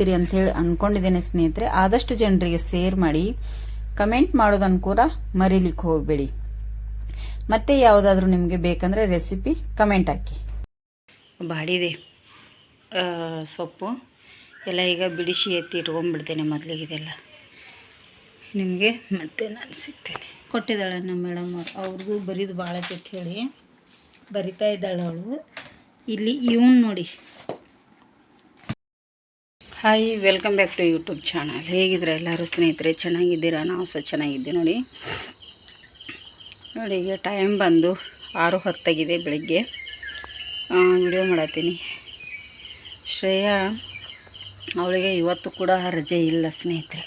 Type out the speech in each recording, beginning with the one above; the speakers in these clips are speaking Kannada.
ಇರ್ತೀರಿ ಅಂತ ಹೇಳಿ ಅನ್ಕೊಂಡಿದ್ದೇನೆ ಸ್ನೇಹಿತರೆ. ಆದಷ್ಟು ಜನರಿಗೆ ಶೇರ್ ಮಾಡಿ ಕಮೆಂಟ್ ಮಾಡೋದನ್ನು ಕೂಡ ಮರೀಲಿಕ್ಕೆ ಹೋಗಬೇಡಿ. ಮತ್ತೆ ಯಾವುದಾದ್ರೂ ನಿಮಗೆ ಬೇಕಂದ್ರೆ ರೆಸಿಪಿ ಕಮೆಂಟ್ ಹಾಕಿ. ಬಾಡಿದೆ. ಸೊಪ್ಪು ಎಲ್ಲ ಈಗ ಬಿಡಿಸಿ ಎತ್ತಿ ಇಟ್ಕೊಂಡ್ಬಿಡ್ತೇನೆ ಮೊದಲಿಗೆ ಇದೆಲ್ಲ. ನಿಮಗೆ ಮತ್ತೆ ನಾನು ಸಿಗ್ತೇನೆ. ಕೊಟ್ಟಿದ್ದಾಳೆ ನಮ್ಮ ಮೇಡಮ್ ಅವ್ರಿಗೂ ಬರೀದು ಭಾಳ ಅಂತ ಹೇಳಿ. ಬರಿತಾ ಇದ್ದಾಳೆ ಅವಳು. ಇಲ್ಲಿ ಇವನ್ ನೋಡಿ. Hi welcome back to YouTube channel ಹೇಗಿದ್ರೆ ಎಲ್ಲರೂ ಸ್ನೇಹಿತರೆ, ಚೆನ್ನಾಗಿದ್ದೀರಾ? ನಾವು ಸಹ ಚೆನ್ನಾಗಿದ್ದೆ ನೋಡಿ. ನೋಡಿ, ಈಗ ಟೈಮ್ ಬಂದು ಆರು ಹೊತ್ತಾಗಿದೆ ಬೆಳಗ್ಗೆ. ವಿಡಿಯೋ ಮಾಡತ್ತೀನಿ. ಶ್ರೇಯಾ, ಅವಳಿಗೆ ಇವತ್ತು ಕೂಡ ರಜೆ ಇಲ್ಲ ಸ್ನೇಹಿತರೆ.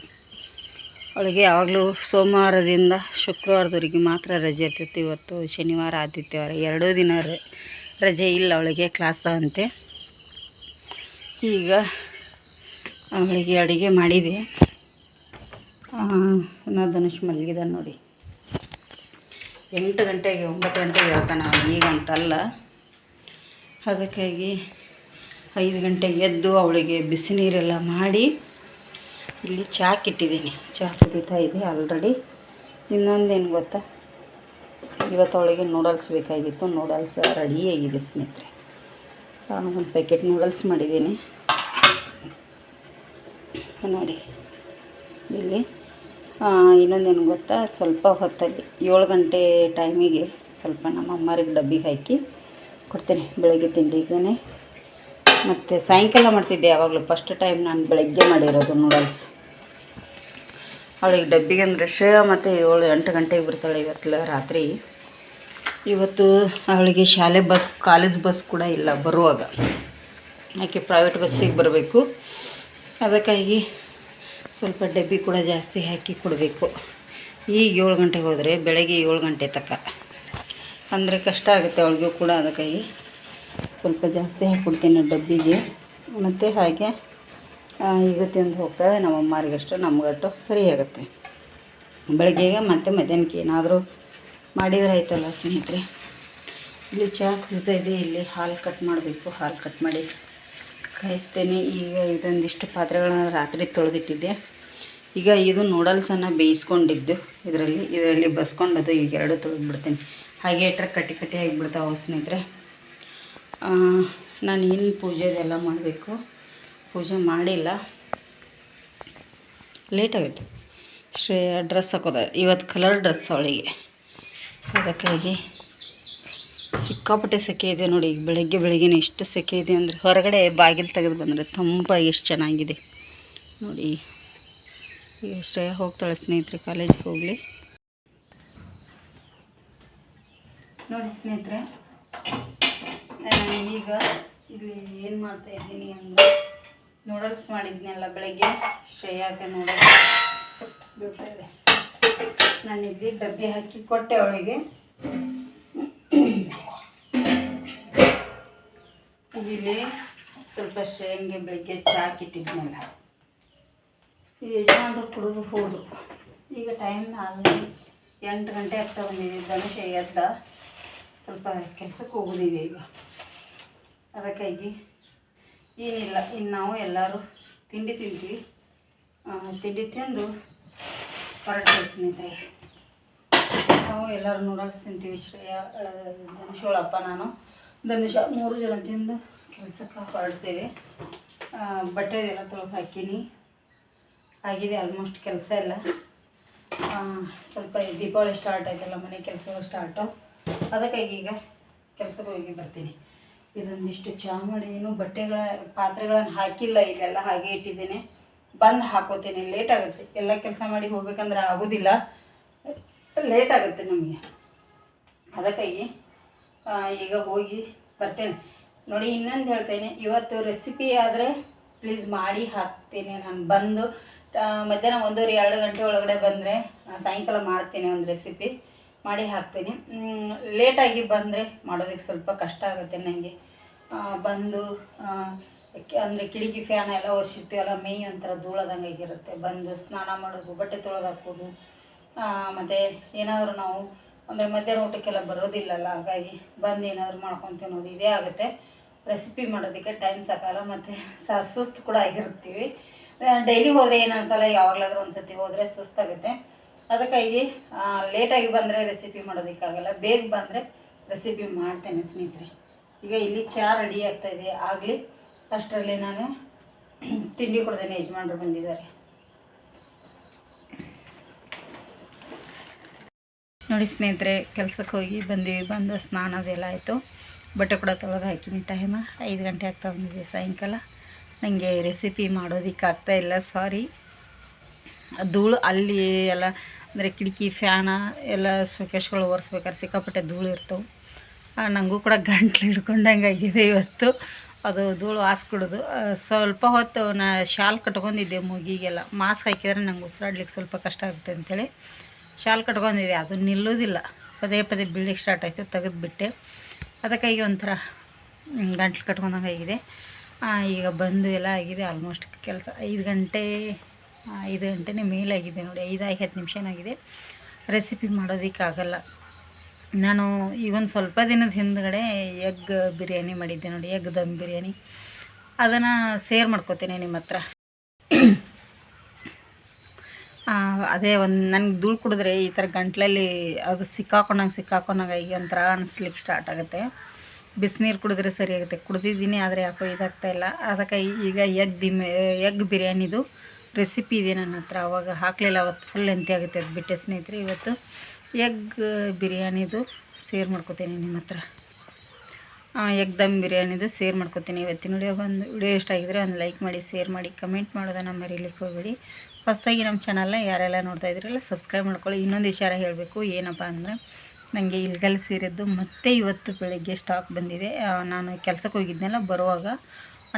ಅವಳಿಗೆ ಯಾವಾಗಲೂ ಸೋಮವಾರದಿಂದ ಶುಕ್ರವಾರದವರೆಗೆ ಮಾತ್ರ ರಜೆ ಇರ್ತೈತಿ. ಇವತ್ತು ಶನಿವಾರ, ಆದಿತ್ಯವಾರ, ಎರಡೂ ದಿನ ರಜೆ ಇಲ್ಲ ಅವಳಿಗೆ ಕ್ಲಾಸ್ ತಗಂತೆ. ಈಗ ಅವಳಿಗೆ ಅಡುಗೆ ಮಾಡಿದೆ. ನಾ ಧನುಷ್ ಮಲಗಿದ ನೋಡಿ. ಎಂಟು ಗಂಟೆಗೆ, ಒಂಬತ್ತು ಗಂಟೆಗೆ ಹೇಳ್ತಾನೆ ಅವನು ಈಗಂತಲ್ಲ ಅದಕ್ಕಾಗಿ ಐದು ಗಂಟೆಗೆ ಎದ್ದು ಅವಳಿಗೆ ಬಿಸಿ ನೀರೆಲ್ಲ ಮಾಡಿ ಇಲ್ಲಿ ಚಾಕ್ ಇಟ್ಟಿದ್ದೀನಿ ಚಹಾ ಕುಡಿತಾ ಇದೆ ಆಲ್ರೆಡಿ ಇನ್ನೊಂದೇನು ಗೊತ್ತಾ? ಇವತ್ತು ಅವಳಿಗೆ ನೂಡಲ್ಸ್ ಬೇಕಾಗಿತ್ತು. ನೂಡಲ್ಸ್ ರೆಡಿಯಾಗಿದೆ ಸ್ನೇಹಿತರೆ. ಒಂದು ಪ್ಯಾಕೆಟ್ ನೂಡಲ್ಸ್ ಮಾಡಿದ್ದೀನಿ. ನೋಡಿ. ಇಲ್ಲಿ ಇನ್ನೊಂದೇನು ಗೊತ್ತಾ? ಸ್ವಲ್ಪ ಹೊತ್ತಲ್ಲಿ, ಏಳು ಗಂಟೆ ಟೈಮಿಗೆ ಸ್ವಲ್ಪ ನಮ್ಮ ಅಮ್ಮರಿಗೆ ಡಬ್ಬಿಗೆ ಹಾಕಿ ಕೊಡ್ತೇನೆ ಬೆಳಗ್ಗೆ ತಿಂಡಿಗೇ ಮತ್ತು ಸಾಯಂಕಾಲ ಮಾಡ್ತಿದ್ದೆ ಯಾವಾಗಲೂ. ಫಸ್ಟ್ ಟೈಮ್ ನಾನು ಬೆಳಗ್ಗೆ ಮಾಡಿರೋದು ನೂಡಲ್ಸ್ ಅವಳಿಗೆ ಡಬ್ಬಿಗೆ ಅಂದರೆ ಶ್ರೇಯ ಮತ್ತು ಏಳು, ಎಂಟು ಗಂಟೆಗೆ ಬಿಡ್ತಾಳೆ ಇವತ್ತು ರಾತ್ರಿ. ಇವತ್ತು ಅವಳಿಗೆ ಶಾಲೆ ಬಸ್, ಕಾಲೇಜ್ ಬಸ್ ಕೂಡ ಇಲ್ಲ, ಬರುವಾಗ. ಆಕೆ ಪ್ರೈವೇಟ್ ಬಸ್ಸಿಗೆ ಬರಬೇಕು. ಅದಕ್ಕಾಗಿ ಸ್ವಲ್ಪ ಡಬ್ಬಿ ಕೂಡ ಜಾಸ್ತಿ ಹಾಕಿ ಕೊಡಬೇಕು. ಈಗ ಏಳು ಗಂಟೆಗೆ ಹೋದರೆ ಬೆಳಗ್ಗೆ ಏಳು ಗಂಟೆ ತಕ್ಕ ಅಂದರೆ ಕಷ್ಟ ಆಗುತ್ತೆ ಅವಳಿಗೂ ಕೂಡ ಅದಕ್ಕಾಗಿ ಸ್ವಲ್ಪ ಜಾಸ್ತಿ ಹಾಕ್ಕೊಡ್ತೀನಿ ಡಬ್ಬಿಗೆ. ಮತ್ತು ಹಾಗೆ ಈಗ ತಿಂದು ಹೋಗ್ತಾಳೆ ನಮ್ಮ ಅಮ್ಮರಿಗಷ್ಟು ಸರಿ ಆಗುತ್ತೆ. ಬೆಳಗ್ಗೆಗೆ ಮತ್ತು ಮಧ್ಯಾಹ್ನಕ್ಕೆ ಏನಾದರೂ ಮಾಡಿದ್ರೆ ಆಯ್ತಲ್ಲ ಸ್ನೇಹಿತರೆ. ಇಲ್ಲಿ ಚಹಾ ಕುದಿತಾ ಇದೆ, ಇಲ್ಲಿ ಹಾಲು ಕಟ್ ಮಾಡಬೇಕು, ಹಾಲು ಕಟ್ ಮಾಡಿ. ಕಾಯಿಸ್ತೇನೆ ಈಗ ಇದೊಂದಿಷ್ಟು ಪಾತ್ರೆಗಳನ್ನ ರಾತ್ರಿ ತೊಳೆದಿಟ್ಟಿದ್ದೆ. ಈಗ ಇದು ನೂಡಲ್ಸನ್ನು ಬೇಯಿಸ್ಕೊಂಡಿದ್ದು. ಇದರಲ್ಲಿ ಇದರಲ್ಲಿ ಬಸ್ಕೊಂಡದು ಈಗ ಎರಡು ತೊಳೆದ್ಬಿಡ್ತೇನೆ. ಹಾಗೆ ಇಟ್ರೆ ಕಟ್ಟಿ ಕಟ್ಟಿ ಆಗಿಬಿಡ್ತಾವೆ ಸ್ನೇಹಿತರೆ. ನಾನು ಪೂಜೆ ಪೂಜೆದೆಲ್ಲ ಮಾಡಬೇಕು? ಪೂಜೆ ಮಾಡಿಲ್ಲ. ಲೇಟ್ ಆಗುತ್ತೆ. ಶ್ರೇಯ ಡ್ರೆಸ್ ಹಾಕೋದ. ಇವತ್ತು ಕಲರ್ ಡ್ರೆಸ್ ಅವಳಿಗೆ. ಅದಕ್ಕಾಗಿ ಸಿಕ್ಕಾಪಟ್ಟೆ ಸೆಕೆ ಇದೆ ನೋಡಿ. ಬೆಳಗ್ಗೆ, ಬೆಳಗ್ಗೆನೇ ಎಷ್ಟು ಸೆಕೆ ಇದೆ ಅಂದರೆ ಹೊರಗಡೆ ಬಾಗಿಲು ತೆಗೆದು ಬಂದರೆ ತುಂಬ ಎಷ್ಟು ಚೆನ್ನಾಗಿದೆ. ನೋಡಿ. ಈಗ ಶ್ರೇಯ ಹೋಗ್ತಾಳೆ ಸ್ನೇಹಿತರೆ ಕಾಲೇಜ್ಗೆ ಹೋಗಲಿ. ನೋಡಿ ಸ್ನೇಹಿತರೆ. ಈಗ ಇಲ್ಲಿ ಏನು ಮಾಡ್ತಾ ಇದ್ದೀನಿ ಅಂದರೆ ನೂಡಲ್ಸ್ ಮಾಡಿದ್ನಲ್ಲ ಬೆಳಗ್ಗೆ. ಶ್ರೇಯಾಗೆ ನೂಡಲ್ಸ್ ಬಿಡ್ತಾ ಇದೆ. ನಾನು ಇಲ್ಲಿ ಡಬ್ಬಿ ಹಾಕಿ ಕೊಟ್ಟೆ ಅವಳಿಗೆ. ಇಲ್ಲಿ ಸ್ವಲ್ಪ ಶೇಂಗೆ ಬೆಳಗ್ಗೆ ಚಹಾ ಯಜಮಾನರು ಕುಡಿದು ಹೋದರು. ಈಗ ಟೈಮ್ ಆಲ್ರೆಡಿ ಎಂಟು ಗಂಟೆ ಆಗ್ತಾ ಬಂದಿದೆ. ಧನುಷ ಎದ್ದ. ಸ್ವಲ್ಪ ಕೆಲಸಕ್ಕೆ ಹೋಗೋದಿದೆ ಈಗ. ಅದಕ್ಕಾಗಿ ಏನಿಲ್ಲ. ಇನ್ನು ನಾವು ಎಲ್ಲರೂ ತಿಂಡಿ ತಿಂತೀವಿ ತಿಂಡಿ ತಿಂದು ಹೊರಡ್ತೀವಿ ಸ್ನೇಹಿತರೆ ನಾವು ಎಲ್ಲರೂ ನೂಡಲ್ಸ್ ತಿಂತೀವಿ ಶ್ರೇಯ ಧನುಷೋಳಪ್ಪ ನಾನು. ಧನುಷ ಮೂರು ಜನ ತಿಂದು ಕೆಲಸಕ್ಕೆ ಹೊರಡ್ತೇವೆ. ಬಟ್ಟೆ ಎಲ್ಲ ತೊಳೆದು ಹಾಕೀನಿ. ಆಗಿದೆ ಆಲ್ಮೋಸ್ಟ್ ಕೆಲಸ ಎಲ್ಲ. ಸ್ವಲ್ಪ ದೀಪಾವಳಿ ಸ್ಟಾರ್ಟ್ ಆಯ್ತಲ್ಲ, ಮನೆ ಕೆಲಸಗಳು ಸ್ಟಾರ್ಟು ಅದಕ್ಕಾಗಿ ಈಗ ಕೆಲಸಕ್ಕೆ ಹೋಗಿ ಬರ್ತೀನಿ. ಇದೊಂದಿಷ್ಟು ಚಹಾ ಬಟ್ಟೆಗಳ, ಪಾತ್ರೆಗಳನ್ನು ಹಾಕಿಲ್ಲ ಇಲ್ಲೆಲ್ಲ ಹಾಗೆ ಇಟ್ಟಿದ್ದೀನಿ. ಬಂದು ಹಾಕೋತೀನಿ ಲೇಟ್ ಆಗುತ್ತೆ. ಎಲ್ಲ ಕೆಲಸ ಮಾಡಿ ಹೋಗ್ಬೇಕಂದ್ರೆ ಆಗೋದಿಲ್ಲ. ಲೇಟ್ ಆಗುತ್ತೆ ನಮಗೆ. ಅದಕ್ಕಾಗಿ ಈಗ ಹೋಗಿ ಬರ್ತೇನೆ. ನೋಡಿ, ಇನ್ನೊಂದು ಹೇಳ್ತೇನೆ. ಇವತ್ತು ರೆಸಿಪಿ ಆದರೆ ಪ್ಲೀಸ್ ಮಾಡಿ ಹಾಕ್ತೀನಿ. ನಾನು ಬಂದು ಮಧ್ಯಾಹ್ನ ಒಂದೂವರೆ, ಎರಡು ಗಂಟೆ ಒಳಗಡೆ ಬಂದರೆ ಸಾಯಂಕಾಲ ಮಾಡ್ತೀನಿ ಒಂದು ರೆಸಿಪಿ ಮಾಡಿ ಹಾಕ್ತೀನಿ. ಲೇಟಾಗಿ ಬಂದರೆ ಮಾಡೋದಕ್ಕೆ ಸ್ವಲ್ಪ ಕಷ್ಟ ಆಗುತ್ತೆ ನನಗೆ ಬಂದು ಅಂದರೆ ಕಿಟಕಿ ಫ್ಯಾನ್ ಎಲ್ಲ ಒರೆಸಿರ್ತೀವಲ್ಲ ಮೈ ಒಂಥರ ಧೂಳದಂಗೆ ಆಗಿರುತ್ತೆ. ಬಂದು ಸ್ನಾನ ಮಾಡೋದು, ಬಟ್ಟೆ ತೊಳೆದು ಹಾಕೋದು ಮತ್ತು ಏನಾದರೂ ನಾವು ಅಂದರೆ ಮಧ್ಯಾಹ್ನ ಊಟಕ್ಕೆಲ್ಲ ಬರೋದಿಲ್ಲಲ್ಲ, ಹಾಗಾಗಿ ಬಂದು ಏನಾದರೂ ಮಾಡ್ಕೊತೀವಿ ನೋಡಿ ಇದೇ ಆಗುತ್ತೆ. ರೆಸಿಪಿ ಮಾಡೋದಕ್ಕೆ ಟೈಮ್ ಸಾಕಲ್ಲ, ಮತ್ತು ಸ ಸುಸ್ತು ಕೂಡ ಆಗಿರ್ತೀವಿ ಡೈಲಿ ಹೋದರೆ ಏನು ಅನ್ಸಲ್ಲ, ಯಾವಾಗಲಾದ್ರೂ ಒಂದು ಸತಿ ಹೋದರೆ ಸುಸ್ತಾಗುತ್ತೆ. ಅದಕ್ಕಾಗಿ ಲೇಟಾಗಿ ಬಂದರೆ ರೆಸಿಪಿ ಮಾಡೋದಕ್ಕಾಗಲ್ಲ, ಬೇಗ ಬಂದರೆ ರೆಸಿಪಿ ಮಾಡ್ತೇನೆ ಸ್ನೇಹಿತರೆ. ಈಗ ಇಲ್ಲಿ ಚಹಾ ರೆಡಿ ಆಗ್ತಾಯಿದೆ ಆಗಲಿ, ಅಷ್ಟರಲ್ಲಿ ನಾನು ತಿಂಡಿ ಕೊಡ್ತೇನೆ ಯಜಮಾನ್ರು ಬಂದಿದ್ದಾರೆ. ನೋಡಿ ಸ್ನೇಹಿತರೆ, ಕೆಲ್ಸಕ್ಕೆ ಹೋಗಿ ಬಂದೀವಿ, ಬಂದು ಸ್ನಾನ ಅದೆಲ್ಲ ಆಯಿತು. ಬಟ್ಟೆ ಕೂಡ ತೊಳೆದು ಹಾಕಿನಿ. ಟೈಮ ಐದು ಗಂಟೆ ಆಗ್ತಾ ಬಂದಿದೆ ಸಾಯಂಕಾಲ. ನನಗೆ ರೆಸಿಪಿ ಮಾಡೋದಕ್ಕೆ ಆಗ್ತಾ ಇಲ್ಲ ಸಾರಿ ಧೂಳು ಅಲ್ಲಿ ಎಲ್ಲ, ಅಂದರೆ ಕಿಟಕಿ ಫ್ಯಾನ ಎಲ್ಲ ಶೋಕೇಶ್ಗಳು ಒರೆಸ್ಬೇಕಾದ್ರೆ ಸಿಕ್ಕಾಪಟ್ಟೆ ಧೂಳು ಇರ್ತವೆ. ನನಗೂ ಕೂಡ ಗಂಟ್ಲು ಹಿಡ್ಕೊಂಡಂಗೆ ಆಗಿದೆ ಇವತ್ತು. ಅದು ಧೂಳು ಹಾಸ್ಕೊಡೋದು. ಸ್ವಲ್ಪ ಹೊತ್ತು ನಾ ಶಾಲ್ ಕಟ್ಕೊಂಡಿದ್ದೆ ಮುಗಿಗೆಲ್ಲ. ಮಾಸ್ಕ್ ಹಾಕಿದ್ರೆ ನಂಗೆ ಉಸಿರಾಡ್ಲಿಕ್ಕೆ ಸ್ವಲ್ಪ ಕಷ್ಟ ಆಗುತ್ತೆ ಅಂಥೇಳಿ ಶಾಲ್ ಕಟ್ಕೊಂಡಿದೆ, ಅದು ನಿಲ್ಲೋದಿಲ್ಲ. ಪದೇ ಪದೇ ಬೀಳಲಿಕ್ಕೆ ಸ್ಟಾರ್ಟ್ ಆಯಿತು, ತೆಗೆದುಬಿಟ್ಟೆ. ಅದಕ್ಕಾಗಿ ಒಂಥರ ಗಂಟ್ಲು ಕಟ್ಕೊಂಡಂಗೆ ಆಗಿದೆ. ಈಗ ಬಂದು ಎಲ್ಲ ಆಗಿದೆ ಆಲ್ಮೋಸ್ಟ್ ಕೆಲಸ ಐದು ಗಂಟೆ ಐದು ಗಂಟೆನೇ ಮೇಲಾಗಿದೆ ನೋಡಿ, ಐದು ಹತ್ತು ನಿಮಿಷನಾಗಿದೆ ರೆಸಿಪಿ ಮಾಡೋದಕ್ಕಾಗಲ್ಲ. ನಾನು ಈಗೊಂದು ಸ್ವಲ್ಪ ದಿನದ ಹಿಂದ್ಗಡೆ ಎಗ್ ಬಿರಿಯಾನಿ ಮಾಡಿದ್ದೆ ನೋಡಿ ಎಗ್ ದಮ್ ಬಿರಿಯಾನಿ. ಅದನ್ನು ಸೇರ್ ಮಾಡ್ಕೋತೀನಿ ನಿಮ್ಮ ಹತ್ರ ಅದೇ ಒಂದು ನನಗೆ ಧೂಳು ಕುಡಿದ್ರೆ ಈ ಥರ ಗಂಟ್ಲಲ್ಲಿ ಅದು ಸಿಕ್ಕಾಕೊಂಡಂಗೆ ಸಿಕ್ಕಾಕೊಂಡಂಗೆ ಈಗ ಒಂಥರ ಅನಿಸ್ಲಿಕ್ಕೆ ಸ್ಟಾರ್ಟ್ ಆಗುತ್ತೆ. ಬಿಸಿನೀರು ಕುಡಿದ್ರೆ ಸರಿ ಆಗುತ್ತೆ. ಕುಡ್ದಿದ್ದೀನಿ, ಆದರೆ ಯಾಕೋ ಇದಾಗ್ತಾ ಇಲ್ಲ. ಅದಕ್ಕೆ ಈಗ ಎಗ್ ದಿಮ್, ಎಗ್ ಬಿರಿಯಾನಿದು ರೆಸಿಪಿ ಇದೆ ನನ್ನ ಹತ್ರ. ಅವಾಗ ಹಾಕಲಿಲ್ಲ ಅವತ್ತು ಫುಲ್ ಎಂತಿ ಆಗುತ್ತೆ. ಅದು ಬಿಟ್ಟೆ ಸ್ನೇಹಿತರೆ, ಇವತ್ತು ಎಗ್ ಬಿರಿಯಾನಿದು ಸೇರ್ ಮಾಡ್ಕೋತೀನಿ ನಿಮ್ಮ ಹತ್ರ. ಎಗ್ ದಮ್ ಬಿರಿಯಾನಿದು ಸೇರ್ ಮಾಡ್ಕೋತೀನಿ. ಇವತ್ತಿನ ವಿಡಿಯೋ ಒಂದು ವಿಡಿಯೋ ಇಷ್ಟ ಆಗಿದ್ರೆ ಒಂದು ಲೈಕ್ ಮಾಡಿ ಶೇರ್ ಮಾಡಿ ಕಮೆಂಟ್ ಮಾಡೋದನ್ನು ಮರೀಲಿಕ್ಕೆ ಹೋಗಬೇಡಿ. ಹೊಸದಾಗಿ ನಮ್ಮ ಚಾನಲ್ನ ಯಾರೆಲ್ಲ ನೋಡ್ತಾ ಇದ್ದೀರಲ್ಲ ಸಬ್ಸ್ಕ್ರೈಬ್ ಮಾಡ್ಕೊಳ್ಳಿ. ಇನ್ನೊಂದು ವಿಚಾರ ಹೇಳಬೇಕು, ಏನಪ್ಪ ಅಂದರೆ ನನಗೆ ಇಲ್ಗಲ್ ಸೀರೆದ್ದು ಮತ್ತೆ ಇವತ್ತು ಬೆಳಗ್ಗೆ ಸ್ಟಾಕ್ ಬಂದಿದೆ. ನಾನು ಕೆಲಸಕ್ಕೆ ಹೋಗಿದ್ನಲ್ಲ, ಬರುವಾಗ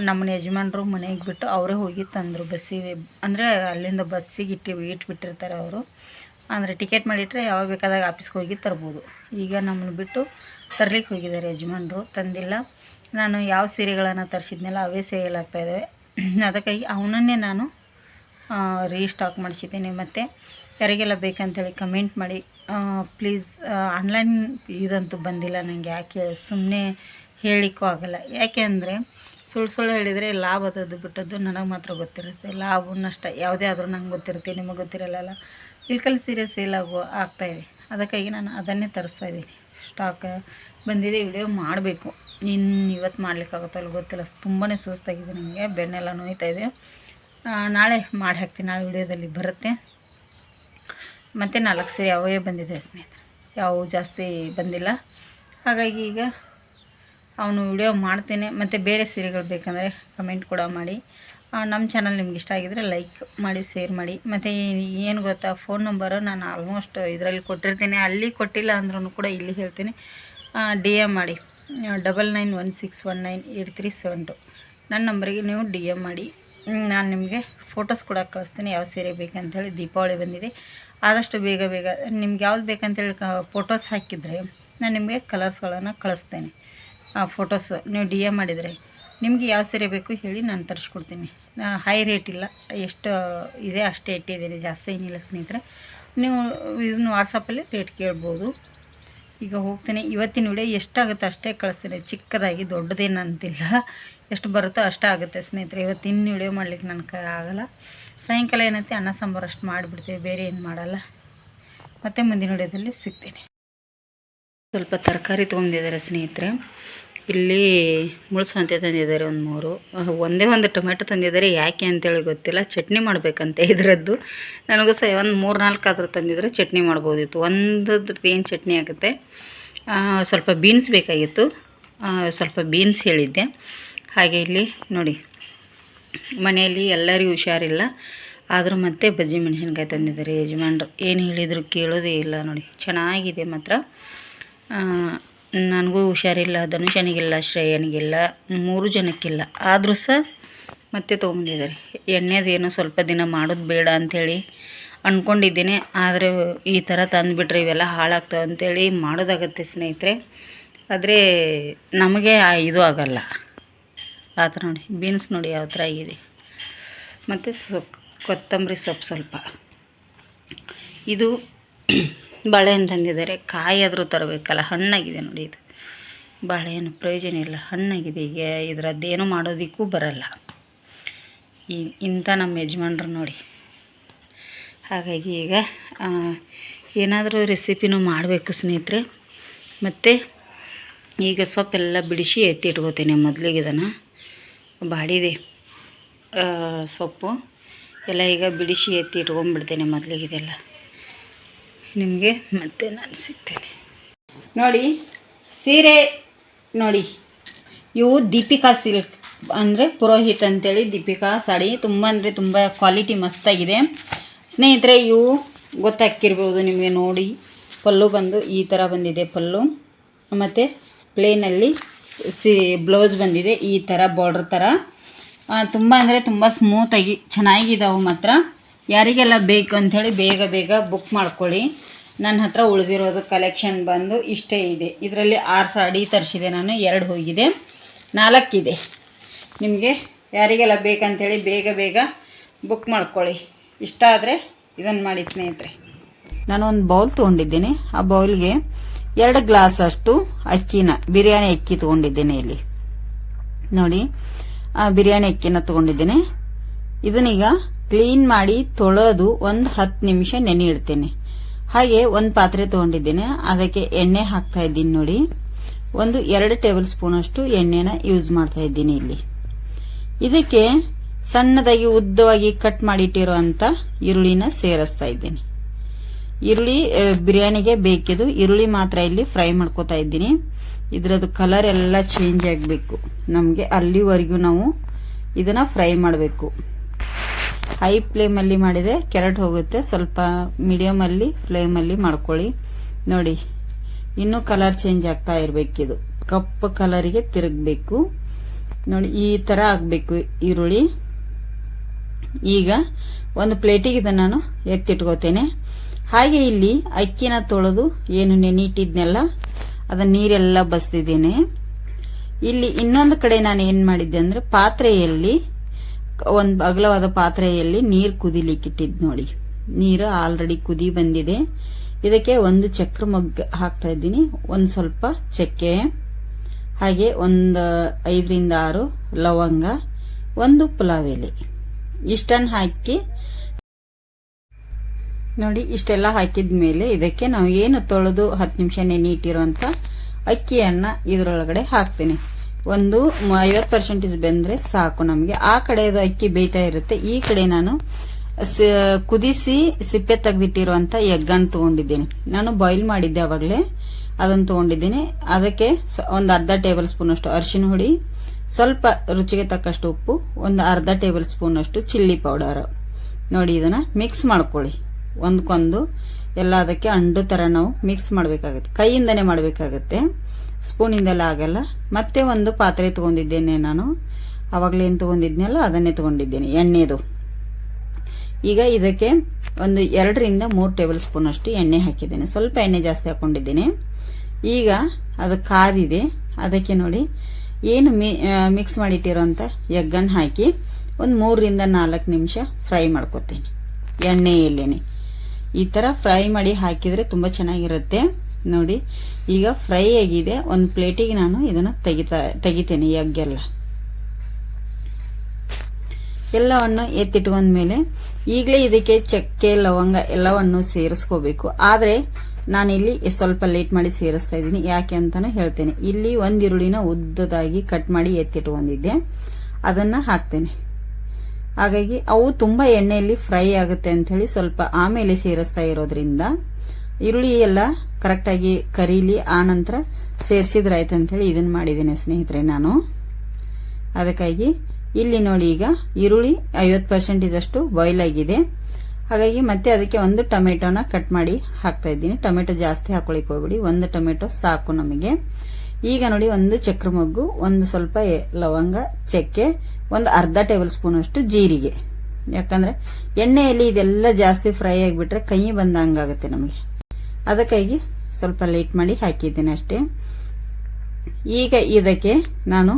ನಮ್ಮ ಯಜಮಾನ್ರು ಮನೆಗೆ ಬಿಟ್ಟು ಅವರೇ ಹೋಗಿ ತಂದರು ಬಸ್ಸಿಗೆ. ಅಂದರೆ ಅಲ್ಲಿಂದ ಬಸ್ಸಿಗೆ ಇಟ್ಟು ಇಟ್ಬಿಟ್ಟಿರ್ತಾರೆ ಅವರು. ಅಂದರೆ ಟಿಕೆಟ್ ಮಾಡಿಟ್ರೆ ಯಾವಾಗ ಬೇಕಾದಾಗ ಆಫೀಸ್ಗೆ ಹೋಗಿ ತರ್ಬೋದು. ಈಗ ನಮ್ಮನ್ನು ಬಿಟ್ಟು ತರ್ಲಿಕ್ಕೆ ಹೋಗಿದ್ದಾರೆ ಯಜಮಾನ್ರು. ತಂದಿಲ್ಲ. ನಾನು ಯಾವ ಸೀರೆಗಳನ್ನು ತರಿಸಿದ್ನಲ್ಲ, ಅವೇ ಸೇಲ್ ಆಗ್ತಾಯಿದ್ದಾವೆ ಅದಕ್ಕಾಗಿ ಅವನನ್ನೇ ನಾನು ರೀಸ್ಟಾಕ್ ಮಾಡಿಸಿದ್ದೀನಿ ಮತ್ತು ಯಾರಿಗೆಲ್ಲ ಬೇಕಂತೇಳಿ ಕಮೆಂಟ್ ಮಾಡಿ. ಪ್ಲೀಸ್ ಆನ್ಲೈನ್ ಇದಂತೂ ಬಂದಿಲ್ಲ ನನಗೆ ಯಾಕೆ ಸುಮ್ಮನೆ ಹೇಳಿಕ್ಕೂ ಆಗಲ್ಲ. ಯಾಕೆ ಅಂದರೆ ಸುಳ್ಳು ಸುಳ್ಳು ಹೇಳಿದರೆ ಲಾಭ ಅದದ್ದು ಬಿಟ್ಟದ್ದು ನನಗೆ ಮಾತ್ರ ಗೊತ್ತಿರುತ್ತೆ. ಲಾಭ ನಷ್ಟ ಯಾವುದೇ ಆದರೂ ನಂಗೆ ಗೊತ್ತಿರುತ್ತೆ, ನಿಮಗೆ ಗೊತ್ತಿರಲ್ಲ ಇಲ್ಕಲ್ಲಿ ಸೀರೆ ಸೇಲ್ ಆಗೋ ಆಗ್ತಾಯಿದೆ ಅದಕ್ಕಾಗಿ ನಾನು ಅದನ್ನೇ ತರಿಸ್ತಾ ಇದ್ದೀನಿ. ಸ್ಟಾಕ್ ಬಂದಿದೆ ವಿಡಿಯೋ ಮಾಡಬೇಕು. ಇನ್ನು ಇವತ್ತು ಮಾಡ್ಲಿಕ್ಕಾಗುತ್ತೋ ಅಲ್ಲಿ ಗೊತ್ತಿಲ್ಲ. ತುಂಬಾ ಸುಸ್ತಾಗಿದೆ ನನಗೆ ಬೆನ್ನೆಲ್ಲ ನೋಯ್ತಾ ಇದೆ. ನಾಳೆ ಮಾಡಿ ಹಾಕ್ತೀನಿ. ನಾಳೆ ವಿಡಿಯೋದಲ್ಲಿ ಬರುತ್ತೆ. ಮತ್ತು ನಾಲ್ಕು ಸೀರೆ ಯಾವೇ ಬಂದಿದೆ ಸ್ನೇಹಿತರೆ. ಯಾವ ಜಾಸ್ತಿ ಬಂದಿಲ್ಲ. ಹಾಗಾಗಿ ಈಗ ಅವನು ವಿಡಿಯೋ ಮಾಡ್ತೇನೆ. ಮತ್ತು ಬೇರೆ ಸೀರೆಗಳು ಬೇಕಂದರೆ ಕಮೆಂಟ್ ಕೂಡ ಮಾಡಿ. ನಮ್ಮ ಚಾನಲ್ ನಿಮ್ಗೆ ಇಷ್ಟ ಆಗಿದ್ರೆ ಲೈಕ್ ಮಾಡಿ ಶೇರ್ ಮಾಡಿ. ಮತ್ತು ಏನು ಗೊತ್ತಾ ಫೋನ್ ನಂಬರು ನಾನು ಆಲ್ಮೋಸ್ಟ್ ಇದರಲ್ಲಿ ಕೊಟ್ಟಿರ್ತೀನಿ. ಅಲ್ಲಿ ಕೊಟ್ಟಿಲ್ಲ ಅಂದ್ರೂ ಕೂಡ ಇಲ್ಲಿ ಹೇಳ್ತೀನಿ. ಡಿ ಎಂ ಮಾಡಿ. Double nine one six one nine eight three seven two ನನ್ನ ನಂಬರಿಗೆ ನೀವು ಡಿ ಎಂ ಮಾಡಿ. ನಾನು ನಿಮಗೆ ಫೋಟೋಸ್ ಕೂಡ ಕಳಿಸ್ತೀನಿ, ಯಾವ ಸೀರೆ ಬೇಕಂತೇಳಿ ದೀಪಾವಳಿ ಬಂದಿದೆ. ಆದಷ್ಟು ಬೇಗ ಬೇಗ, ನಿಮ್ಗೆ ಯಾವ್ದು ಬೇಕಂತೇಳಿ ಕ ಫೋಟೋಸ್ ಹಾಕಿದರೆ ನಾನು ನಿಮಗೆ ಕಲರ್ಸ್ಗಳನ್ನು ಕಳಿಸ್ತೇನೆ. ಆ ಫೋಟೋಸ್ ನೀವು ಡಿ ಎಂ ಮಾಡಿದರೆ ನಿಮಗೆ ಯಾವ ಸೀರೆ ಬೇಕು ಹೇಳಿ ನಾನು ತರಿಸ್ಕೊಡ್ತೀನಿ. ಹೈ ರೇಟ್ ಇಲ್ಲ, ಎಷ್ಟು ಇದೆ ಅಷ್ಟೇ ಇಟ್ಟಿದ್ದೀನಿ, ಜಾಸ್ತಿ ಏನಿಲ್ಲ ಸ್ನೇಹಿತರೆ. ನೀವು ಇದನ್ನು ವಾಟ್ಸಪ್ಪಲ್ಲಿ ರೇಟ್ ಕೇಳ್ಬೋದು. ಈಗ ಹೋಗ್ತೀನಿ, ಇವತ್ತಿನ ವಿಡಿಯೋ ಎಷ್ಟಾಗುತ್ತೆ ಅಷ್ಟೇ ಕಳಿಸ್ತೀನಿ, ಚಿಕ್ಕದಾಗಿ ದೊಡ್ಡದೇನು ಅಂತಿಲ್ಲ ಎಷ್ಟು ಬರುತ್ತೋ ಅಷ್ಟು ಆಗುತ್ತೆ ಸ್ನೇಹಿತರೆ. ಇವತ್ತು ಇನ್ನು ವಿಡಿಯೋ ಮಾಡ್ಲಿಕ್ಕೆ ನನಗೆ ಆಗಲ್ಲ. ಸಾಯಂಕಾಲ ಏನೈತೆ ಅನ್ನ ಸಾಂಬಾರು ಅಷ್ಟು ಮಾಡಿಬಿಡ್ತೀವಿ, ಬೇರೆ ಏನು ಮಾಡಲ್ಲ. ಮತ್ತೆ ಮುಂದಿನ ವಿಡಿಯೋದಲ್ಲಿ ಸಿಗ್ತೀನಿ. ಸ್ವಲ್ಪ ತರಕಾರಿ ತೊಗೊಂಡಿದ್ದಾರೆ ಸ್ನೇಹಿತರೆ. ಇಲ್ಲಿ ಮುಳ್ಸಂತೆ ತಂದಿದ್ದಾರೆ ಒಂದು ಮೂರು. ಒಂದೇ ಒಂದು ಟೊಮೆಟೊ ತಂದಿದ್ದಾರೆ. ಯಾಕೆ ಅಂತೇಳಿ ಗೊತ್ತಿಲ್ಲ. ಚಟ್ನಿ ಮಾಡಬೇಕಂತೆ ಇದರದ್ದು. ನನಗೂ ಸಹ ಒಂದು ಮೂರು ನಾಲ್ಕು ಆದರೂ ತಂದಿದ್ದರೆ ಚಟ್ನಿ ಮಾಡ್ಬೋದಿತ್ತು. ಒಂದದ್ರದ್ದು ಏನು ಚಟ್ನಿ ಆಗುತ್ತೆ? ಸ್ವಲ್ಪ ಬೀನ್ಸ್ ಬೇಕಾಗಿತ್ತು. ಸ್ವಲ್ಪ ಬೀನ್ಸ್ ಹೇಳಿದ್ದೆ. ಹಾಗೆ ಇಲ್ಲಿ ನೋಡಿ. ಮನೆಯಲ್ಲಿ ಎಲ್ಲರಿಗೂ ಹುಷಾರಿಲ್ಲ. ಆದರೂ ಮತ್ತೆ ಬಜ್ಜಿ ಮೆಣಸಿನ್ಕಾಯಿ ತಂದಿದ್ದಾರೆ ಯಜಮಾನ್ರು. ಏನು ಹೇಳಿದರು ಕೇಳೋದೇ ಇಲ್ಲ ನೋಡಿ. ಚೆನ್ನಾಗಿದೆ ಮಾತ್ರ. ನನಗೂ ಹುಷಾರಿಲ್ಲ, ಧನುಷನಿಗಿಲ್ಲ, ಶ್ರೇಯನಿಗಿಲ್ಲ, ಮೂರು ಜನಕ್ಕಿಲ್ಲ. ಆದರೂ ಸಹ ಮತ್ತೆ ತೊಗೊಂಬಂದಿದ್ದಾರೆ. ಎಣ್ಣೆದೇನು ಸ್ವಲ್ಪ ದಿನ ಮಾಡೋದು ಬೇಡ ಅಂಥೇಳಿ ಅಂದ್ಕೊಂಡಿದ್ದೀನಿ ಆದರೆ ಈ ಥರ ತಂದುಬಿಟ್ರೆ ಇವೆಲ್ಲ ಹಾಳಾಗ್ತವೆ ಅಂಥೇಳಿ ಮಾಡೋದಾಗತ್ತೆ ಸ್ನೇಹಿತರೆ. ಆದರೆ ನಮಗೆ ಇದು ಆಗಲ್ಲ. ಆ ಥರ ನೋಡಿ, ಬೀನ್ಸ್ ನೋಡಿ ಯಾವ ಥರ ಆಗಿದೆ. ಮತ್ತು ಸೊಪ್ಪು ಕೊತ್ತಂಬರಿ ಸೊಪ್ಪು ಸ್ವಲ್ಪ. ಇದು ಬಾಳೆಹಣ್ಣು ತಂದಿದ್ದಾರೆ. ಕಾಯಾದರೂ ತರಬೇಕಲ್ಲ, ಹಣ್ಣಾಗಿದೆ ನೋಡಿ ಇದು. ಬಾಳೆಹಣ್ಣು ಪ್ರಯೋಜನ ಇಲ್ಲ, ಹಣ್ಣಾಗಿದೆ. ಈಗ ಇದರದ್ದೇನು ಮಾಡೋದಕ್ಕೂ ಬರಲ್ಲ. ಈ ಇಂಥ ನಮ್ಮ ಯಜಮಾನ್ರು ನೋಡಿ. ಹಾಗಾಗಿ ಈಗ ಏನಾದರೂ ರೆಸಿಪಿನೂ ಮಾಡಬೇಕು ಸ್ನೇಹಿತರೆ. ಮತ್ತು ಈಗ ಸೊಪ್ಪೆಲ್ಲ ಬಿಡಿಸಿ ಎತ್ತಿ ಇಟ್ಕೋತೇನೆ ಮೊದಲಿಗೆ ಇದನ್ನು. ಬಾಡಿದೆ. ಸೊಪ್ಪು. ಎಲ್ಲ ಈಗ ಬಿಡಿಸಿ ಎತ್ತಿ ಇಟ್ಕೊಂಡ್ಬಿಡ್ತೇನೆ ಮೊದಲಿಗೆ ಇದೆಲ್ಲ. ನಿಮಗೆ ಮತ್ತೆ ನಾನು ಸಿಗ್ತೇನೆ. ನೋಡಿ, ಸೀರೆ ನೋಡಿ. ಇವು ದೀಪಿಕಾ ಸಿಲ್ಕ್ ಅಂದರೆ ಪುರೋಹಿತ್ ಅಂತೇಳಿ ದೀಪಿಕಾ ಸಾಡಿ. ತುಂಬ ಅಂದರೆ ತುಂಬ ಕ್ವಾಲಿಟಿ ಮಸ್ತಾಗಿದೆ. ಸ್ನೇಹಿತರೆ, ಇವು ಗೊತ್ತಾಗ್ತಿರ್ಬೋದು ನಿಮಗೆ ನೋಡಿ. ಪಲ್ಲು ಬಂದು ಈ ಥರ ಬಂದಿದೆ ಪಲ್ಲು. ಮತ್ತು ಪ್ಲೇನಲ್ಲಿ ಸಿ ಬ್ಲೌಸ್ ಬಂದಿದೆ, ಈ ಥರ ಬಾರ್ಡ್ರ್ ಥರ ತುಂಬ ಅಂದರೆ ತುಂಬ ಸ್ಮೂತಾಗಿ ಚೆನ್ನಾಗಿದ್ದಾವೆ ಮಾತ್ರ. ಯಾರಿಗೆಲ್ಲ ಬೇಕು ಅಂಥೇಳಿ ಬೇಗ ಬೇಗ ಬುಕ್ ಮಾಡ್ಕೊಳ್ಳಿ. ನನ್ನ ಹತ್ರ ಉಳಿದಿರೋದು ಕಲೆಕ್ಷನ್ ಬಂದು ಇಷ್ಟೇ ಇದೆ. ಇದರಲ್ಲಿ ಆರು ಸಾಡಿ ತರಿಸಿದೆ ನಾನು, ಎರಡು ಹೋಗಿದೆ. ನಾಲ್ಕಿದೆ. ನಿಮಗೆ ಯಾರಿಗೆಲ್ಲ ಬೇಕಂಥೇಳಿ ಬೇಗ ಬೇಗ ಬುಕ್ ಮಾಡ್ಕೊಳ್ಳಿ. ಇಷ್ಟ ಆದರೆ ಇದನ್ನು ಮಾಡಿ ಸ್ನೇಹಿತರೆ. ನಾನು ಒಂದು ಬೌಲ್ ತೊಗೊಂಡಿದ್ದೀನಿ. ಆ ಬೌಲ್ಗೆ ಎರಡು ಗ್ಲಾಸ್ ಅಷ್ಟು ಅಕ್ಕಿನ, ಬಿರಿಯಾನಿ ಅಕ್ಕಿ ತಗೊಂಡಿದ್ದೇನೆ ಇಲ್ಲಿ. ನೋಡಿ ಬಿರಿಯಾನಿ ಅಕ್ಕಿನ ತಗೊಂಡಿದ್ದೇನೆ. ಇದನ್ನೀಗ ಕ್ಲೀನ್ ಮಾಡಿ ತೊಳೆದು ಒಂದು ಹತ್ತು ನಿಮಿಷ ನೆನೆ ಇಡ್ತೇನೆ. ಹಾಗೆ ಒಂದು ಪಾತ್ರೆ ತಗೊಂಡಿದ್ದೇನೆ. ಅದಕ್ಕೆ ಎಣ್ಣೆ ಹಾಕ್ತಾ ಇದ್ದೀನಿ ನೋಡಿ. ಒಂದು ಎರಡು ಟೇಬಲ್ ಸ್ಪೂನ್ ಅಷ್ಟು ಎಣ್ಣೆನ ಯೂಸ್ ಮಾಡ್ತಾ ಇದ್ದೀನಿ ಇಲ್ಲಿ. ಇದಕ್ಕೆ ಸಣ್ಣದಾಗಿ ಉದ್ದವಾಗಿ ಕಟ್ ಮಾಡಿಟ್ಟಿರುವಂತ ಈರುಳ್ಳಿನ ಸೇರಿಸ್ತಾ ಇದ್ದೀನಿ. ಈರುಳ್ಳಿ ಬಿರಿಯಾನಿಗೆ ಬೇಕಿದು ಈರುಳ್ಳಿ ಮಾತ್ರ ಇಲ್ಲಿ ಫ್ರೈ ಮಾಡ್ಕೋತಾ ಇದ್ದೀನಿ. ಇದರದ್ದು ಕಲರ್ ಎಲ್ಲ ಚೇಂಜ್ ಆಗಬೇಕು. ನಮಗೆ ಅಲ್ಲಿವರೆಗೂ ನಾವು ಇದನ್ನ ಫ್ರೈ ಮಾಡಬೇಕು. ಹೈ ಫ್ಲೇಮಲ್ಲಿ ಮಾಡಿದರೆ ಕೆರಟ್ ಹೋಗುತ್ತೆ. ಸ್ವಲ್ಪ ಮೀಡಿಯಮಲ್ಲಿ ಫ್ಲೇಮಲ್ಲಿ ಮಾಡ್ಕೊಳ್ಳಿ. ನೋಡಿ, ಇನ್ನೂ ಕಲರ್ ಚೇಂಜ್ ಆಗ್ತಾ ಇರಬೇಕಿದು ಕಪ್ಪು ಕಲರಿಗೆ ತಿರುಗಬೇಕು. ನೋಡಿ, ಈ ಥರ ಆಗಬೇಕು ಈರುಳ್ಳಿ. ಈಗ ಒಂದು ಪ್ಲೇಟಿಗೆ ಇದನ್ನು ನಾನು ಎತ್ತಿಟ್ಕೋತೇನೆ. ಹಾಗೆ ಇಲ್ಲಿ ಅಕ್ಕಿನ ತೊಳೆದು ಏನು ನೆನಿಟ್ಟಿದ್ನೆಲ್ಲ ಅದನ್ನ ನೀರೆಲ್ಲ ಬಸ್ತಿದ್ದೇನೆ ಇಲ್ಲಿ ಇನ್ನೊಂದು ಕಡೆ ನಾನು ಏನ್ ಮಾಡಿದ್ದೆ ಅಂದ್ರೆ ಪಾತ್ರೆಯಲ್ಲಿ ಒಂದು ಅಗಲವಾದ ಪಾತ್ರೆಯಲ್ಲಿ ನೀರು ಕುದಿಲಿಕ್ಕಿಟ್ಟಿದ್ ನೋಡಿ. ನೀರು ಆಲ್ರೆಡಿ ಕುದಿ ಬಂದಿದೆ. ಇದಕ್ಕೆ ಒಂದು ಚಕ್ರ ಮಗ್ಗ ಹಾಕ್ತಾ ಇದ್ದೀನಿ. ಒಂದು ಸ್ವಲ್ಪ ಚಕ್ಕೆ, ಹಾಗೆ ಒಂದು ಐದರಿಂದ ಆರು ಲವಂಗ, ಒಂದು ಪುಲಾವ್ ಎಲೆ. ಇಷ್ಟನ್ನು ಹಾಕಿ ನೋಡಿ, ಇಷ್ಟೆಲ್ಲ ಹಾಕಿದ ಮೇಲೆ ಇದಕ್ಕೆ ನಾವು ಏನು ತೊಳೆದು ಹತ್ತು ನಿಮಿಷ ನೆನೆ ಇಟ್ಟಿರುವಂತ ಅಕ್ಕಿಯನ್ನ ಇದರೊಳಗಡೆ ಹಾಕ್ತೀನಿ. ಒಂದು ಐವತ್ತು ಪರ್ಸೆಂಟೇಜ್ ಬೆಂದ್ರೆ ಸಾಕು ನಮಗೆ. ಆ ಕಡೆದು ಅಕ್ಕಿ ಬೇಯ್ತಾ ಇರುತ್ತೆ. ಈ ಕಡೆ ನಾನು ಕುದಿಸಿ ಸಿಪ್ಪೆ ತೆಗೆದಿಟ್ಟಿರುವಂತ ಎಗ್ಗನ್ನು ತಗೊಂಡಿದ್ದೀನಿ. ನಾನು ಬಾಯ್ಲ್ ಮಾಡಿದ್ದೆ ಅವಾಗಲೇ. ಅದನ್ನು ತಗೊಂಡಿದ್ದೀನಿ. ಅದಕ್ಕೆ ಒಂದು ಅರ್ಧ ಟೇಬಲ್ ಸ್ಪೂನ್ ಅಷ್ಟು ಅರಿಶಿನ ಹುಡಿ ಸ್ವಲ್ಪ ರುಚಿಗೆ ತಕ್ಕಷ್ಟು ಉಪ್ಪು, ಒಂದು ಅರ್ಧ ಟೇಬಲ್ ಸ್ಪೂನ್ ಅಷ್ಟು ಚಿಲ್ಲಿ ಪೌಡರ್ ನೋಡಿ, ಇದನ್ನ ಮಿಕ್ಸ್ ಮಾಡ್ಕೊಳ್ಳಿ. ಒಂದ್ಕೊಂದು ಎಲ್ಲ ಅದಕ್ಕೆ ಅಂಡು ತರ ನಾವು ಮಿಕ್ಸ್ ಮಾಡಬೇಕಾಗುತ್ತೆ. ಕೈಯಿಂದನೇ ಸ್ಪೂನ್ ಸ್ಪೂನಿಂದೆಲ್ಲ ಆಗಲ್ಲ. ಮತ್ತೆ ಒಂದು ಪಾತ್ರೆ ತಗೊಂಡಿದ್ದೇನೆ ನಾನು. ಆವಾಗಲೇನು ತಗೊಂಡಿದ್ನಲ್ಲ, ಅದನ್ನೇ ತಗೊಂಡಿದ್ದೇನೆ, ಎಣ್ಣೆದು. ಈಗ ಇದಕ್ಕೆ ಒಂದು ಎರಡರಿಂದ ಮೂರು ಟೇಬಲ್ ಸ್ಪೂನ್ ಅಷ್ಟು ಎಣ್ಣೆ ಹಾಕಿದ್ದೇನೆ. ಸ್ವಲ್ಪ ಎಣ್ಣೆ ಜಾಸ್ತಿ ಹಾಕೊಂಡಿದ್ದೇನೆ. ಈಗ ಅದು ಕಾದಿದೆ. ಅದಕ್ಕೆ ನೋಡಿ, ಏನು ಮಿಕ್ಸ್ ಮಾಡಿಟ್ಟಿರೋಂಥ ಎಗ್ಗನ್ನು ಹಾಕಿ ಒಂದು ಮೂರರಿಂದ ನಾಲ್ಕು ನಿಮಿಷ ಫ್ರೈ ಮಾಡ್ಕೊತೀನಿ. ಎಣ್ಣೆಯಲ್ಲೇನೆ. ಈ ಥರ ಫ್ರೈ ಮಾಡಿ ಹಾಕಿದರೆ ತುಂಬ ಚೆನ್ನಾಗಿರುತ್ತೆ. ನೋಡಿ, ಈಗ ಫ್ರೈ ಆಗಿದೆ. ಒಂದು ಪ್ಲೇಟಿಗೆ ನಾನು ಇದನ್ನು ತೆಗಿತಾ, ತೆಗಿತೇನೆ ಎಗ್ಗೆಲ್ಲ ಎಲ್ಲವನ್ನು ಎತ್ತಿಟ್ಕೊಂಡ್ಮೇಲೆ ಈಗಲೇ ಇದಕ್ಕೆ ಚಕ್ಕೆ, ಲವಂಗ ಎಲ್ಲವನ್ನು ಸೇರಿಸ್ಕೋಬೇಕು. ಆದರೆ ನಾನಿಲ್ಲಿ ಸ್ವಲ್ಪ ಲೇಟ್ ಮಾಡಿ ಸೇರಿಸ್ತಾ ಇದ್ದೀನಿ. ಯಾಕೆ ಅಂತಾನು ಹೇಳ್ತೇನೆ. ಇಲ್ಲಿ ಒಂದು ಈರುಳ್ಳಿನ ಉದ್ದದಾಗಿ ಕಟ್ ಮಾಡಿ ಎತ್ತಿಟ್ಕೊಂಡಿದ್ದೆ. ಅದನ್ನ ಹಾಕ್ತೇನೆ. ಹಾಗಾಗಿ ಅವು ತುಂಬಾ ಎಣ್ಣೆಯಲ್ಲಿ ಫ್ರೈ ಆಗುತ್ತೆ ಅಂತ ಹೇಳಿ ಸ್ವಲ್ಪ ಆಮೇಲೆ ಸೇರಿಸ್ತಾ ಇರೋದ್ರಿಂದ ಈರುಳ್ಳಿ ಎಲ್ಲ ಕರೆಕ್ಟಾಗಿ ಕರೀಲಿ, ಆ ನಂತರ ಸೇರಿಸಿದ್ರಾಯ್ತು ಅಂತ ಹೇಳಿ ಇದನ್ನ ಮಾಡಿದ್ದೀನಿ ಸ್ನೇಹಿತರೆ ನಾನು. ಅದಕ್ಕಾಗಿ ಇಲ್ಲಿ ನೋಡಿ ಈಗ ಈರುಳ್ಳಿ ಐವತ್ತು ಪರ್ಸೆಂಟೇಜ್ ಅಷ್ಟು ಬಾಯ್ಲ್ ಆಗಿದೆ. ಹಾಗಾಗಿ ಮತ್ತೆ ಅದಕ್ಕೆ ಒಂದು ಟೊಮೆಟೊನ ಕಟ್ ಮಾಡಿ ಹಾಕ್ತಾ ಇದ್ದೀನಿ. ಟೊಮೆಟೊ ಜಾಸ್ತಿ ಹಾಕೊಳಿಕ್ ಹೋಗ್ಬಿಡಿ. ಒಂದು ಟೊಮೆಟೊ ಸಾಕು ನಮಗೆ. ಈಗ ನೋಡಿ ಒಂದು ಚಕ್ರ ಮೊಗ್ಗು, ಒಂದು ಸ್ವಲ್ಪ ಲವಂಗ, ಚಕ್ಕೆ, ಒಂದು ಅರ್ಧ ಟೇಬಲ್ ಸ್ಪೂನ್ ಅಷ್ಟು ಜೀರಿಗೆ. ಯಾಕಂದ್ರೆ ಎಣ್ಣೆಯಲ್ಲಿ ಇದೆಲ್ಲ ಜಾಸ್ತಿ ಫ್ರೈ ಆಗಿಬಿಟ್ರೆ ಕೈ ಬಂದಂಗಾಗುತ್ತೆ ನಮಗೆ. ಅದಕ್ಕಾಗಿ ಸ್ವಲ್ಪ ಲೇಟ್ ಮಾಡಿ ಹಾಕಿದ್ದೇನೆ ಅಷ್ಟೇ. ಈಗ ಇದಕ್ಕೆ ನಾನು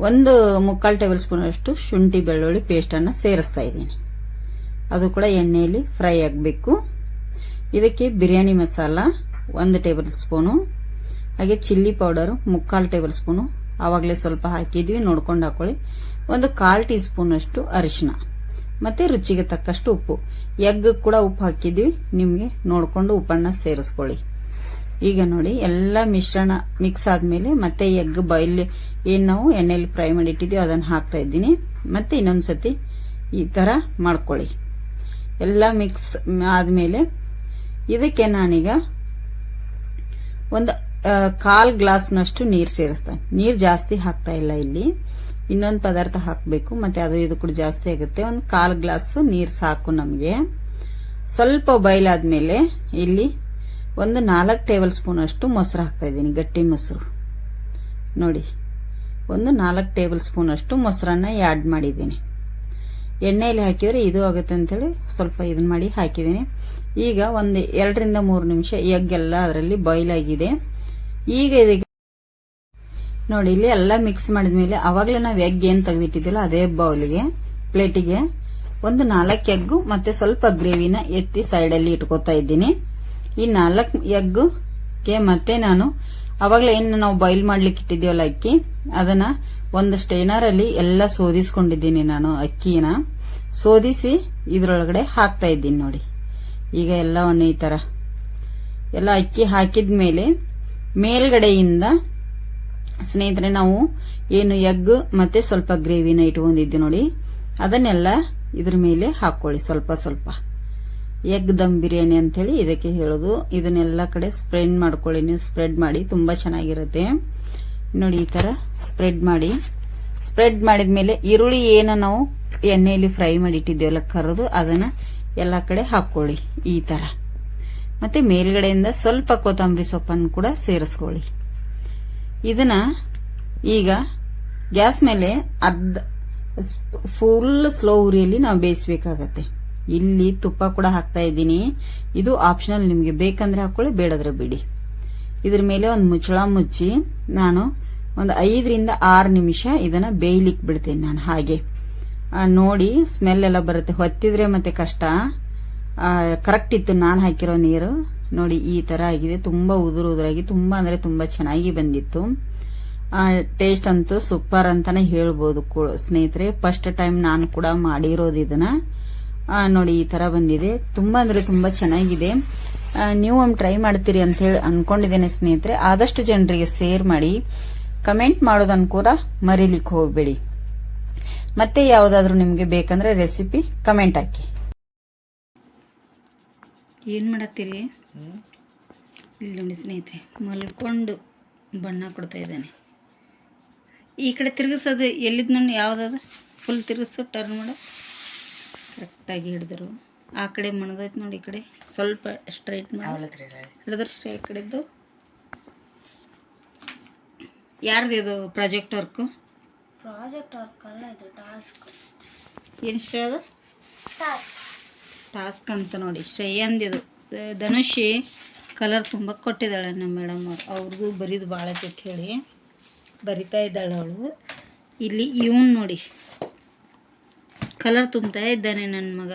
ಒಂದು ಮುಕ್ಕಾಲು ಟೇಬಲ್ ಸ್ಪೂನ್ ಅಷ್ಟು ಶುಂಠಿ ಬೆಳ್ಳುಳ್ಳಿ ಪೇಸ್ಟನ್ನು ಸೇರಿಸ್ತಾ ಇದ್ದೀನಿ. ಅದು ಕೂಡ ಎಣ್ಣೆಯಲ್ಲಿ ಫ್ರೈ ಆಗಬೇಕು. ಇದಕ್ಕೆ ಬಿರಿಯಾನಿ ಮಸಾಲ ಒಂದು ಟೇಬಲ್ ಸ್ಪೂನು ಹಾಗೆ ಚಿಲ್ಲಿ ಪೌಡರು, ಮುಕ್ಕಾಲು ಟೇಬಲ್ ಸ್ಪೂನು, ಆವಾಗಲೇ ಸ್ವಲ್ಪ ಹಾಕಿದ್ವಿ, ನೋಡ್ಕೊಂಡು ಹಾಕೊಳ್ಳಿ. ಒಂದು ಕಾಲು ಟೀ ಸ್ಪೂನ್ ಅಷ್ಟು ಅರಿಶಿನ ಮತ್ತೆ ರುಚಿಗೆ ತಕ್ಕಷ್ಟು ಉಪ್ಪು. ಎಗ್ ಕೂಡ ಉಪ್ಪು ಹಾಕಿದ್ವಿ, ನಿಮಗೆ ನೋಡ್ಕೊಂಡು ಉಪ್ಪನ್ನ ಸೇರಿಸ್ಕೊಳ್ಳಿ. ಈಗ ನೋಡಿ, ಎಲ್ಲ ಮಿಶ್ರಣ ಮಿಕ್ಸ್ ಆದ್ಮೇಲೆ ಮತ್ತೆ ಎಗ್ ಬಾಯ್ಲ್, ಏನ್ ನಾವು ಎಣ್ಣೆಯಲ್ಲಿ ಫ್ರೈ ಮಾಡಿ ಇಟ್ಟಿದ್ವಿ ಅದನ್ನ ಹಾಕ್ತಾ ಇದ್ದೀನಿ. ಮತ್ತೆ ಇನ್ನೊಂದ್ಸತಿ ಈ ತರ ಮಾಡ್ಕೊಳ್ಳಿ. ಎಲ್ಲ ಮಿಕ್ಸ್ ಆದ್ಮೇಲೆ ಇದಕ್ಕೆ ನಾನೀಗ ಒಂದು ಕಾಲ್ ಗ್ಲಾಸ್ನಷ್ಟು ನೀರು ಸೇರಿಸ್ತಾನೆ. ನೀರು ಜಾಸ್ತಿ ಹಾಕ್ತಾ ಇಲ್ಲ ಇಲ್ಲಿ. ಇನ್ನೊಂದು ಪದಾರ್ಥ ಹಾಕಬೇಕು, ಮತ್ತೆ ಅದು ಇದು ಕೂಡ ಜಾಸ್ತಿ ಆಗುತ್ತೆ. ಒಂದು ಕಾಲ್ ಗ್ಲಾಸ್ ನೀರು ಸಾಕು ನಮಗೆ. ಸ್ವಲ್ಪ ಬಯಲಾದ್ಮೇಲೆ ಇಲ್ಲಿ ಒಂದು ನಾಲ್ಕು ಟೇಬಲ್ ಸ್ಪೂನ್ ಅಷ್ಟು ಮೊಸರು ಹಾಕ್ತಾ ಇದ್ದೀನಿ, ಗಟ್ಟಿ ಮೊಸರು. ನೋಡಿ, ಒಂದು ನಾಲ್ಕು ಟೇಬಲ್ ಸ್ಪೂನ್ ಅಷ್ಟು ಮೊಸರನ್ನ ಆ್ಯಡ್ ಮಾಡಿದ್ದೀನಿ. ಎಣ್ಣೆಯಲ್ಲಿ ಹಾಕಿದ್ರೆ ಇದು ಆಗುತ್ತೆ ಅಂತೇಳಿ ಸ್ವಲ್ಪ ಇದನ್ನ ಮಾಡಿ ಹಾಕಿದ್ದೀನಿ. ಈಗ ಒಂದು ಎರಡರಿಂದ ಮೂರು ನಿಮಿಷ ಎಗ್ ಎಲ್ಲ ಅದರಲ್ಲಿ ಬಾಯ್ಲ್ ಆಗಿದೆ. ಈಗ ಇದಕ್ಕೆ ನೋಡಿ, ಇಲ್ಲಿ ಎಲ್ಲ ಮಿಕ್ಸ್ ಮಾಡಿದ್ಮೇಲೆ ಅವಾಗಲೇ ನಾವು ಎಗ್ ಏನ್ ತೆಗೆದಿಟ್ಟಿದ್ದಿಲ್ಲ, ಅದೇ ಬೌಲ್ಗೆ, ಪ್ಲೇಟಿಗೆ ಒಂದು ನಾಲ್ಕು ಎಗ್ಗು ಮತ್ತೆ ಸ್ವಲ್ಪ ಗ್ರೇವಿನ ಎತ್ತಿ ಸೈಡಲ್ಲಿ ಇಟ್ಕೋತಾ ಇದ್ದೀನಿ. ಈ ನಾಲ್ಕು ಎಗ್ಗುಗೆ ಮತ್ತೆ ನಾನು ಅವಾಗಲೇ ಏನು ನಾವು ಬಾಯ್ಲ್ ಮಾಡ್ಲಿಕ್ಕೆ ಇಟ್ಟಿದ್ದೀವಲ್ಲ ಅಕ್ಕಿ, ಅದನ್ನ ಒಂದು ಸ್ಟೇನರ್ ಅಲ್ಲಿ ಎಲ್ಲ ಸೋದಿಸ್ಕೊಂಡಿದ್ದೀನಿ ನಾನು ಅಕ್ಕಿನ. ಸೋದಿಸಿ ಇದ್ರೊಳಗಡೆ ಹಾಕ್ತಾ ಇದ್ದೀನಿ ನೋಡಿ. ಈಗ ಎಲ್ಲವನ್ನು ಈ ತರ. ಎಲ್ಲ ಅಕ್ಕಿ ಹಾಕಿದ್ಮೇಲೆ ಮೇಲ್ಗಡೆಯಿಂದ ಸ್ನೇಹಿತರೆ, ನಾವು ಏನು ಎಗ್ ಮತ್ತೆ ಸ್ವಲ್ಪ ಗ್ರೇವಿನ ಇಟ್ಕೊಂಡಿದ್ವಿ ನೋಡಿ. ಅದನ್ನೆಲ್ಲ ಇದ್ರ ಮೇಲೆ ಹಾಕೊಳ್ಳಿ ಸ್ವಲ್ಪ ಸ್ವಲ್ಪ. ಎಗ್ ದಮ್ ಬಿರಿಯಾನಿ ಅಂತ ಹೇಳಿ ಇದಕ್ಕೆ ಹೇಳೋದು. ಇದನ್ನೆಲ್ಲ ಕಡೆ ಸ್ಪ್ರೆಡ್ ಮಾಡ್ಕೊಳ್ಳಿ. ನೀವು ಸ್ಪ್ರೆಡ್ ಮಾಡಿ, ತುಂಬಾ ಚೆನ್ನಾಗಿರುತ್ತೆ. ನೋಡಿ, ಈ ತರ ಸ್ಪ್ರೆಡ್ ಮಾಡಿ. ಸ್ಪ್ರೆಡ್ ಮಾಡಿದ ಮೇಲೆ ಈರುಳ್ಳಿ ಏನು ನಾವು ಎಣ್ಣೆಯಲ್ಲಿ ಫ್ರೈ ಮಾಡಿ ಇಟ್ಟಿದ್ದೇವಲ್ಲ ಕರೆದು ಅದನ್ನ ಎಲ್ಲ ಕಡೆ ಹಾಕೊಳ್ಳಿ ಈ ತರ. ಮತ್ತೆ ಮೇಲ್ಗಡೆಯಿಂದ ಸ್ವಲ್ಪ ಕೊತ್ತಂಬರಿ ಸೊಪ್ಪನ್ನು ಕೂಡ ಸೇರಿಸ್ಕೊಳ್ಳಿ. ಇದನ್ನ ಈಗ ಗ್ಯಾಸ್ ಮೇಲೆ ಅರ್ಧ ಫುಲ್ ಸ್ಲೋ ಉರಿಯಲ್ಲಿ ನಾವು ಬೇಯಿಸಬೇಕಾಗತ್ತೆ. ಇಲ್ಲಿ ತುಪ್ಪ ಕೂಡ ಹಾಕ್ತಾ ಇದ್ದೀನಿ. ಇದು ಆಪ್ಷನಲ್ ನಿಮಗೆ ಬೇಕಂದ್ರೆ ಹಾಕೊಳ್ಳಿ, ಬೇಡದ್ರೆ ಬಿಡಿ. ಇದ್ರ ಮೇಲೆ ಒಂದು ಮುಚ್ಚಳ ಮುಚ್ಚಿ ನಾನು ಒಂದು ಐದರಿಂದ ಆರು ನಿಮಿಷ ಇದನ್ನ ಬೇಯ್ಲಿಕ್ಕೆ ಬಿಡ್ತೀನಿ ನಾನು ಹಾಗೆ. ನೋಡಿ ಸ್ಮೆಲ್ ಎಲ್ಲ ಬರುತ್ತೆ. ಹೊತ್ತಿದ್ರೆ ಮತ್ತೆ ಕಷ್ಟ. ಕರೆಕ್ಟ್ ಇತ್ತು. ನಾನು ಹಾಕಿರೋ ನೀರು. ನೋಡಿ, ಈ ತರ ಆಗಿದೆ. ತುಂಬಾ ಉದುರು ಉದುರಾಗಿ, ತುಂಬಾ ಅಂದ್ರೆ ತುಂಬಾ ಚೆನ್ನಾಗಿ ಬಂದಿತ್ತು. ಟೇಸ್ಟ್ ಅಂತೂ ಸೂಪರ್ ಅಂತಾನೆ ಹೇಳ್ಬೋದು ಸ್ನೇಹಿತರೆ. ಫಸ್ಟ್ ಟೈಮ್ ನಾನು ಕೂಡ ಮಾಡಿರೋದು ಇದನ್ನ. ನೋಡಿ, ಈ ತರ ಬಂದಿದೆ. ತುಂಬಾ ಅಂದ್ರೆ ತುಂಬಾ ಚೆನ್ನಾಗಿದೆ. ನೀವು ಒಮ್ಮೆ ಟ್ರೈ ಮಾಡ್ತೀರಿ ಅಂತ ಹೇಳಿ ಅನ್ಕೊಂಡಿದ್ದೇನೆ ಸ್ನೇಹಿತರೆ. ಆದಷ್ಟು ಜನರಿಗೆ ಶೇರ್ ಮಾಡಿ. ಕಮೆಂಟ್ ಮಾಡೋದನ್ನ ಕೂಡ ಮರಿಲಿಕ್ಕೆ ಹೋಗ್ಬೇಡಿ. ಮತ್ತೆ ಯಾವ್ದಾದ್ರು ನಿಮ್ಗೆ ಬೇಕಂದ್ರೆ ರೆಸಿಪಿ ಕಮೆಂಟ್ ಹಾಕಿ. ಏನ್ ಮಾಡತ್ತೀರಿ? ಇಲ್ಲಿ ನೋಡಿ ಸ್ನೇಹಿತರೆ ಮಲ್ಕೊಂಡು ಬಣ್ಣ ಕೊಡ್ತಾ ಇದ್ದಾನೆ. ಈ ಕಡೆ ತಿರುಗಿಸೋದು ಎಲ್ಲಿದ್ ನೋಡಿ ಯಾವ್ದದ? ಫುಲ್ ತಿರುಗಿಸು ಟರ್ನ್ ಮಾಡು. ಕರೆಕ್ಟಾಗಿ ಹಿಡಿದ್ರು. ಆ ಕಡೆ ಮಣದೈತೆ ನೋಡಿ ಈ ಕಡೆ. ಸ್ವಲ್ಪ ಸ್ಟ್ರೈಟ್ ಮಾಡಿ. ಹಿಡಿದ್ರೆ ಸ್ಟ್ರೈಟ್ ಕಡೆದ್ದು. ಯಾರ್ದು ಇದು ಪ್ರಾಜೆಕ್ಟ್ ವರ್ಕು ಪ್ರಾಜೆಕ್ಟ್ ವರ್ಕ್ ಅಲ್ಲ ಇದು ಟಾಸ್ಕ್ ಏನು ಶ್ರೇಯ ಅದು ಟಾಸ್ಕ್ ಟಾಸ್ಕ್ ಅಂತ ನೋಡಿ ಶ್ರೇಯಂದಿದು ಧನುಷಿ ಕಲರ್ ತುಂಬ ಕೊಟ್ಟಿದ್ದಾಳೆ ನಮ್ಮ ಮೇಡಮ್ ಅವ್ರು. ಅವ್ರಿಗೂ ಬರೀದು ಭಾಳ ಹೇಳಿ ಬರಿತಾ ಇದ್ದಾಳೆ ಅವಳು. ಇಲ್ಲಿ ಇವನು ನೋಡಿ ಕಲರ್ ತುಂಬ್ತಾ ಇದ್ದಾನೆ ನನ್ನ ಮಗ.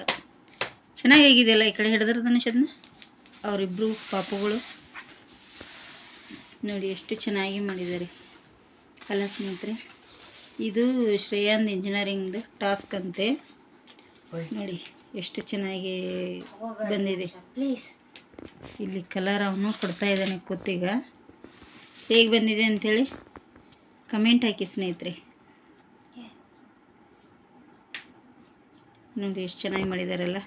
ಚೆನ್ನಾಗಿದೆಯಲ್ಲ ಈ ಕಡೆ ಹಿಡಿದ್ರೆ ಧನುಷ್ ಅದನ್ನ? ಅವರಿಬ್ಬರು ಪಾಪುಗಳು. ನೋಡಿ ಎಷ್ಟು ಚೆನ್ನಾಗಿ ಮಾಡಿದ್ದಾರೆ. ಕಲರ್ ಸ್ನೇಹಿತರೆ ಇದು ಶ್ರೇಯಾಂದ್ ಇಂಜಿನಿಯರಿಂಗ್ದು ಟಾಸ್ಕ್ ಅಂತೆ. ನೋಡಿ ಎಷ್ಟು ಚೆನ್ನಾಗಿ ಬಂದಿದೆ. ಪ್ಲೀಸ್ ಇಲ್ಲಿ ಕಲರ್ ಅವನು ಕೊಡ್ತಾ ಇದ್ದಾನೆ ಕೂತೀಗ. ಹೇಗೆ ಬಂದಿದೆ ಅಂಥೇಳಿ ಕಮೆಂಟ್ ಹಾಕಿ ಸ್ನೇಹಿತರೆ. ನೋಡಿ ಎಷ್ಟು ಚೆನ್ನಾಗಿ ಮಾಡಿದಾರಲ್ಲ.